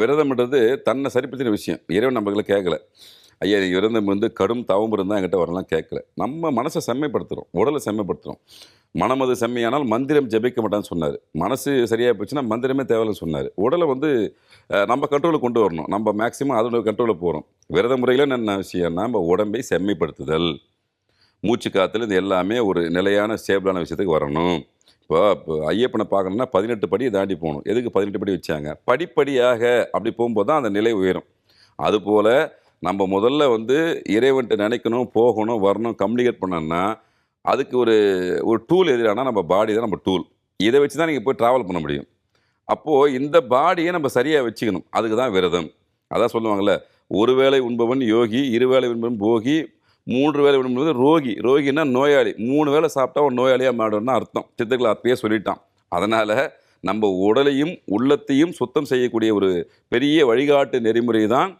விரதம்ன்றது தன்னை சரிப்படுத்தின விஷயம். இறைவன் நம்மள கேட்கல. ஐயா நீ விரதம் வந்து கடும் தவம் இருந்தால் என்கிட்ட வரலாம் கேட்கல. நம்ம மனசை செம்மைப்படுத்துகிறோம் உடலை செம்மைப்படுத்துகிறோம் மனமது செம்மையானால் மந்திரம் ஜெபிக்க மாட்டான்னு சொன்னார். மனசு சரியாக போச்சுன்னா மந்திரமே தேவையில்லைன்னு சொன்னார். உடலை வந்து நம்ம கண்ட்ரோலுக்கு கொண்டு வரணும். நம்ம மேக்ஸிமம் அதோட கண்ட்ரோலில் போகிறோம் விரத முறையில் என்ன விஷயம்னா நம்ம உடம்பை செம்மைப்படுத்துதல். மூச்சு காத்துல இது எல்லாமே ஒரு நிலையான ஸ்டேபிளான விஷயத்துக்கு வரணும். இப்போ இப்போ ஐயப்பனை பார்க்கணும்னா பதினெட்டு படியை தாண்டி போகணும். எதுக்கு பதினெட்டு படி வச்சாங்க? படிப்படியாக அப்படி போகும்போது தான் அந்த நிலை உயரும். அதுபோல் நம்ம முதல்ல வந்து இறைவன்ட்டு நினைக்கணும் போகணும் வரணும் கம்யூனிகேட் பண்ணோம்னா அதுக்கு ஒரு ஒரு டூல் எதிரானா நம்ம பாடி தான் நம்ம டூல் இதை வச்சு தான் நீங்கள் போய் ட்ராவல் பண்ண முடியும். அப்போது இந்த பாடியை நம்ம சரியாக வச்சுக்கணும். அதுக்கு தான் விரதம். அதான் சொல்லுவாங்கள்ல ஒரு வேளை உண்பவன் யோகி இருவேளை உண்பவன் போகி மூன்று வேலை விடும்போது ரோகி ரோகினா நோயாளி. மூணு வேளை சாப்பிட்டா ஒரு நோயாளியாக மாடும்னு அர்த்தம். சித்தர்கள் அப்பயே சொல்லிட்டான். அதனால் நம்ம உடலையும் உள்ளத்தையும் சுத்தம் செய்யக்கூடிய ஒரு பெரிய வழிகாட்டு நெறிமுறை தான்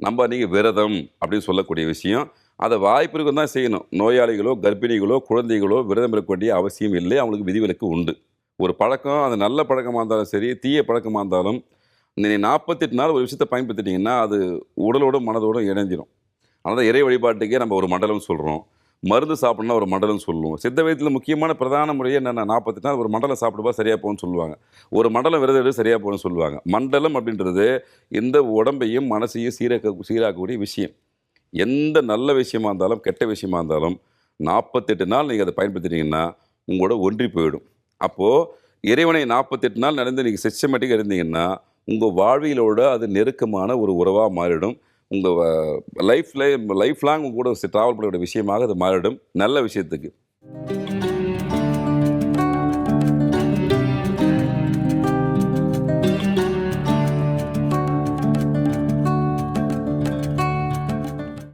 நம்ம நீங்கள் விரதம் அப்படின்னு சொல்லக்கூடிய விஷயம். அதை வாய்ப்பிற்கு தான் செய்யணும். நோயாளிகளோ கர்ப்பிணிகளோ குழந்தைகளோ விரதம் இருக்க வேண்டிய அவசியம் இல்லை. அவங்களுக்கு விதிவிலக்கு உண்டு. ஒரு பழக்கம் அது நல்ல பழக்கமாக இருந்தாலும் சரி தீய பழக்கமாக இருந்தாலும் நீ நாற்பத்தெட்டு நாள் ஒரு விஷயத்தை பயன்படுத்திட்டிங்கன்னா அது உடலோடும் மனதோடும் இணைஞ்சிரும். அதனால் இறை வழிபாட்டுக்கே நம்ம ஒரு மண்டலம் சொல்கிறோம் மருந்து சாப்பிட்னா ஒரு மண்டலம் சொல்லுவோம். சித்த வைத்தியத்தில் முக்கியமான பிரதான முறையே என்னென்ன நாற்பத்தி நாள் ஒரு மண்டலம் சாப்பிடுவா சரியாக போகும்னு சொல்லுவாங்க. ஒரு மண்டலம் விரதம் எடு சரியாக போகணும்னு சொல்லுவாங்க. மண்டலம் அப்படின்றது இந்த உடம்பையும் மனசையும் சீராக்க சீராக்கக்கூடிய விஷயம். எந்த நல்ல விஷயமா இருந்தாலும் கெட்ட விஷயமா இருந்தாலும் நாற்பத்தெட்டு நாள் நீங்கள் அதை பயன்படுத்திட்டீங்கன்னா உங்களோட ஒன்றி போயிடும். அப்போது இறைவனை நாற்பத்தெட்டு நாள் நடந்து நீங்கள் சிஸ்டமேட்டிக்காக இருந்தீங்கன்னா உங்கள் வாழ்வியலோட அது நெருக்கமான ஒரு உறவாக மாறிடும். உங்கள் லைஃப்பில் லைஃப் லாங் கூட ட்ராவல் பண்ணக்கூடிய விஷயமாக அது மாறிடும். நல்ல விஷயத்துக்கு.